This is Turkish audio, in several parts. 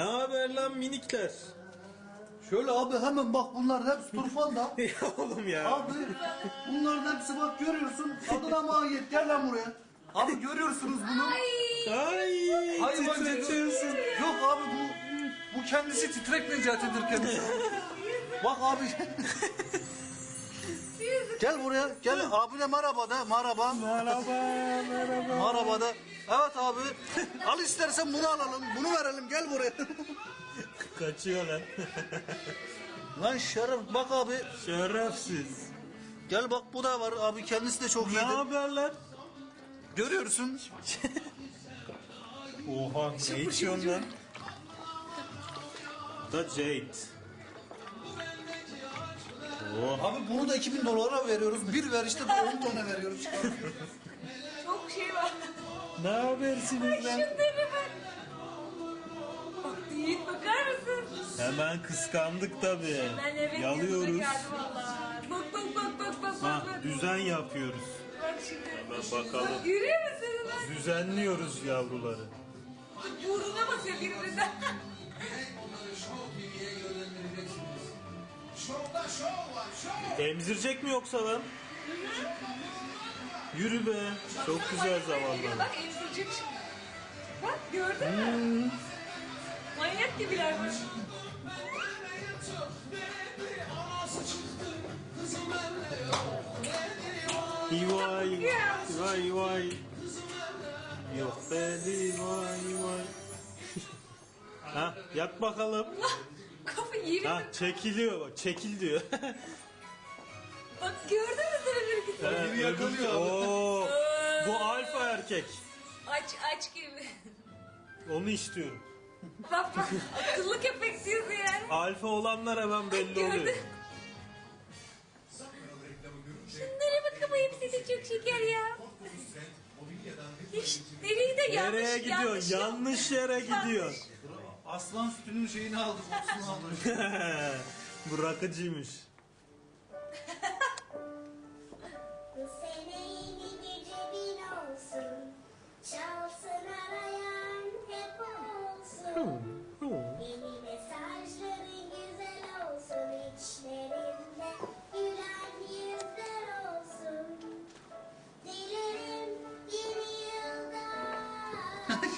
Ne haber lan minikler? Şöyle abi hemen bak bunlar hepsi turfanda. ya oğlum ya. Abi bunların hepsi bak görüyorsun. Adına mahiyet gel lan buraya. Abi görüyorsunuz bunu. Ay, Hayvan titretiyorsun. Yok abi bu bu kendisi titrek Necati'dir kendisi. Bak abi. gel buraya gel abine merhaba de merhaba. Merhaba, merhaba. Merhaba de. Evet abi. Al istersen bunu alalım. Bunu verelim gel buraya. Kaçıyor lan. lan şeref bak abi. Şerefsiz. Gel bak bu da var abi kendisi de çok Ne iyidir. haber lan? Görüyorsun. Oha, ne içiyorsun lan? Da Jade. Oh. Abi bunu da 2000 dolara veriyoruz. Bir ver işte de 10 tane veriyoruz. Çok şey var. Ne habersiniz lan? Şunları bak. Bak Yiğit bakar mısın? Hemen kıskandık tabii. Ben evet yanına Yalıyoruz. geldim valla. Bak bak bak bak bak Ha, bak. bak. düzen yapıyoruz. Bak şimdi. Hemen bakalım. Bak görüyor musun? Bak Düzenliyoruz yavruları. burnuna basıyor birbirinden. Emzirecek mi yoksa lan? Yürü be. Çok güzel zamanlar. Bak emzirecek şimdi. Bak gördün mü? Manyak gibiler bak. İvay, vay vay. Yok dedi vay vay. ha, yat bakalım. Kafa yeri. Ha, çekiliyor bak, çekil diyor. Bak gördün mü sen öbür Ha, Biri yakalıyor abi. Oo, bu alfa erkek. Aç aç gibi. Onu istiyorum. bak bak akıllı köpek diyorsun yani. Alfa olanlar hemen belli Gördün. oluyor. Şunlara bak ama hepsi de çok şeker ya. Hiç, nereye de yanlış Nereye gidiyor? yanlış Yanlış yere gidiyor. Aslan sütünün şeyini aldı, kokusunu aldı. bu rakıcıymış.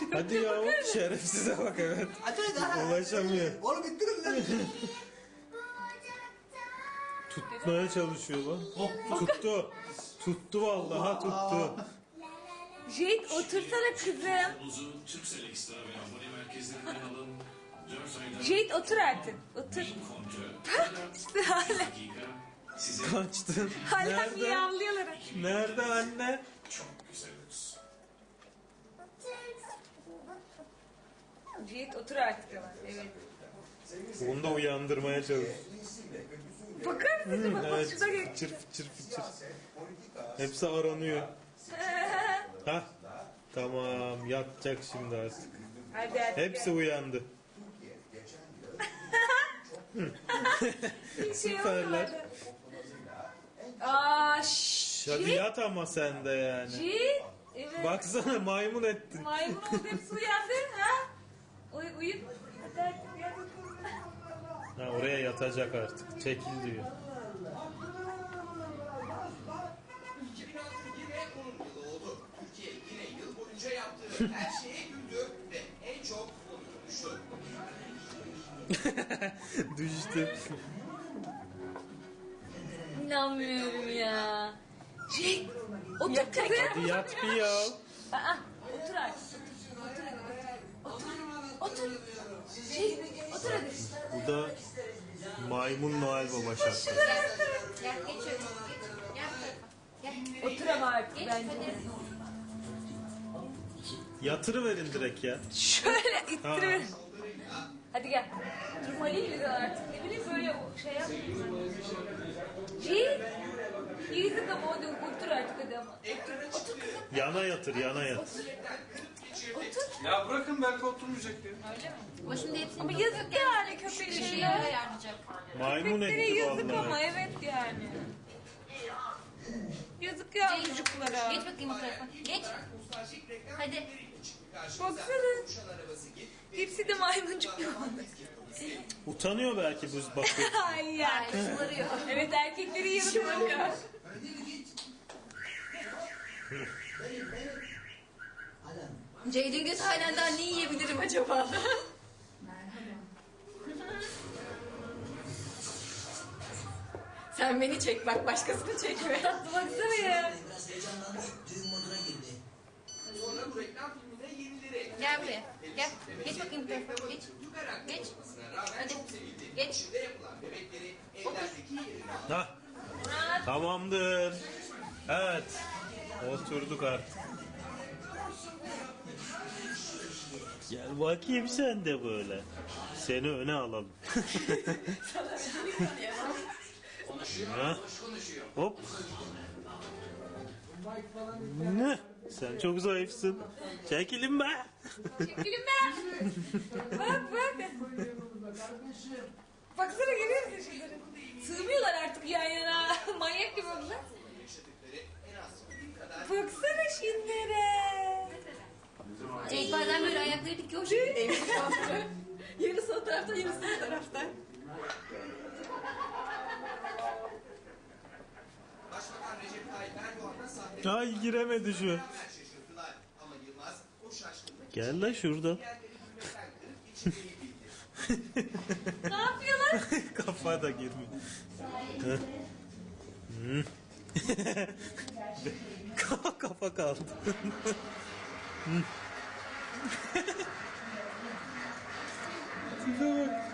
Hadi ya şerefsize bak evet. Ulaşamıyor. Oğlum ittirin lan. Tutmaya çalışıyor lan. Tuttu. Tuttu vallahi tuttu. Jade otursana kızım. Uzun Türksel Ekstra ve abone merkezlerinden alın. 4 ayda Jade otur artık. Otur. İşte hala, Kaçtın. hala Nerede? miyavlıyorlar. Nerede anne? çok güzel Jade otur artık ama. Evet. Onu da uyandırmaya çalış. Bakar mısın? Bak bak şurada geç. Çırp çırp çırp. Hepsi aranıyor. Ha? Tamam yatacak şimdi artık. Hadi hadi. Hepsi uyandı. Bir şey süperler. Aa şşş. Hadi yat ama sen de yani. Jade. Evet. Baksana maymun ettin. Maymun oldu hepsi uyandı. Ha? Uy, uyut. Ha, oraya yatacak artık. Çekil diyor. 2006 yine onun yılı oldu. Türkiye yine yıl boyunca yaptığı her şeye güldü ve en çok onu konuştu. Düştü. İnanmıyorum ya. Jade. Otur kızım. Hadi yat bir ya. Aa, otur artık. Otur. Otur. Otur. Otur. Jade, otur hadi. Bu da maymun Noel Baba şarkı. Gel geç öyle. Gel. Otur ama artık Geç bence. hadi. Yatırıverin direkt ya. Şöyle Ha. ittirir. Hadi gel. Durmalıyım biraz artık. Ne bileyim böyle o şey yapmayayım. Jade. Yüzük ama hadi otur artık hadi ama. Otur kızım. Yana yatır, yana yat. Otur. Ya bırakın belki oturmayacak diye. O şimdi hepsini Ama yazık yani köpek köşeye şeyler. ayarlayacak. Maymun Köpeklere etti yazık ama evet yani. Yazık ya çocuklara. Geç bakayım o tarafa. Geç. Hadi. Baksana. Hepsi de maymuncuk. Utanıyor belki bu bakıyor. Ay ya. Şımarıyor. Evet erkekleri yaratıyor. Ceydin Göz Haylan'dan ne yiyebilirim acaba? Sen beni çek bak başkasını çekme. Baksana ya. Biraz heyecanlandı. Düğün moduna girdi. Sonra bu reklam filmine yenileri. Gel buraya. Gel. Geç bakayım tarafa. Geç. Geç. Hadi. Geç. Hah, tamamdır. Evet. Oturduk artık. Gel bakayım sen de böyle. Seni öne alalım. Ha? Hop. Ne? Sen çok zayıfsın. Çekilin be. Çekilin be. Bak bak. Baksana musun şunları? Sığmıyorlar artık yan yana. Manyak gibi oldular. Yaşadıkları en az bir kadar Baksana şunlara. Cenk bazen böyle ayakları dikiyor şekildeymiş. yarısı o tarafta yarısı bu tarafta. Başbakan Recep Tayyip Ay giremedi şu. beraber şaşırdılar. Ama Yılmaz o şaşkınlık Gel lan bildi. Ne yapıyorlar? Kafa da girmiyor. Hı. Hı. kafa kafa kaldı. Hı. Tipe bak.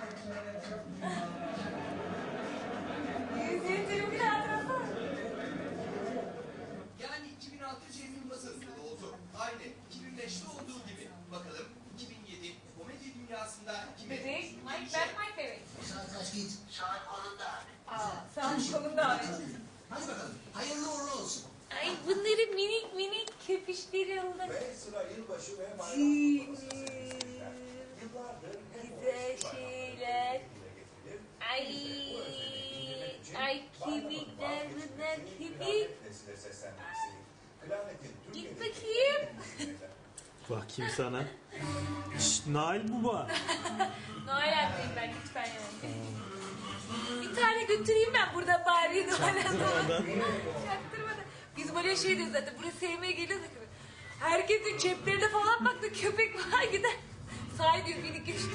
Abi. Hadi bakalım. Hayırlı uğurlu olsun. Ay bunları minik minik köpüşleri alır. Ve sıra yılbaşı ve bayram Yıllardır Güzel şeyler. Ay, ay kemikler bunlar kemik. Git bakayım. Bakayım sana. Şşt, Nail Baba. Noel ablayım ben lütfen yani. Götüreyim ben burada bari abla. Çaktırmadan. Biz böyle şey diyoruz zaten. Buraya sevmeye geliyoruz. Herkesin ceplerine falan baktı. Köpek var gider. Sahi diyor minik işte.